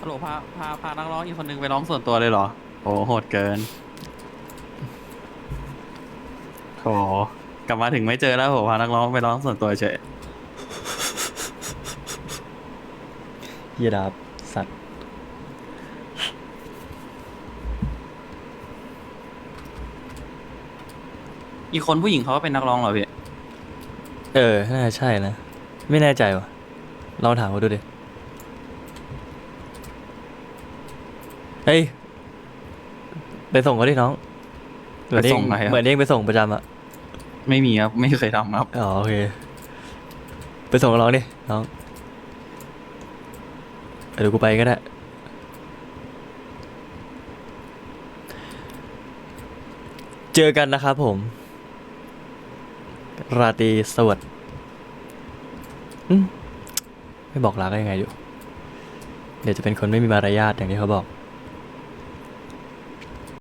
ฮัลโหลพาพาพานักร้องอีกคนนึงไปร้องส่วนตัวเลยเหรอ โอ้โหดเกินโหกลับมาถึงไม่เจอแล้วโหพานักร้องไปร้องส่วนตัวเฉยเฮียดาบสัตว์อีกคนผู้หญิงเขาก็เป็นนักร้องเหรอพี่ เออน่าจะใช่นะ ไม่แน่ใจว่ะลองถามเขาดูดิ ฮ้ย ไปส่งเขาดิน้อง เหมือนเอไปส่งงใครอะ เหมือนเองไปส่งประจำอะไม่มีครับ ไม่เคยทำครับ อ๋อโอเค ไปส่งน้องดิน้องเดี๋ยวกูไปก็ได้ เจอกันนะครับผม ราตรีสวัสดิ์อืมไม่บอกลาได้ยังไงอยู่ เดี๋ยวจะเป็นคนไม่มีมารยาทอย่างที่เขาบอก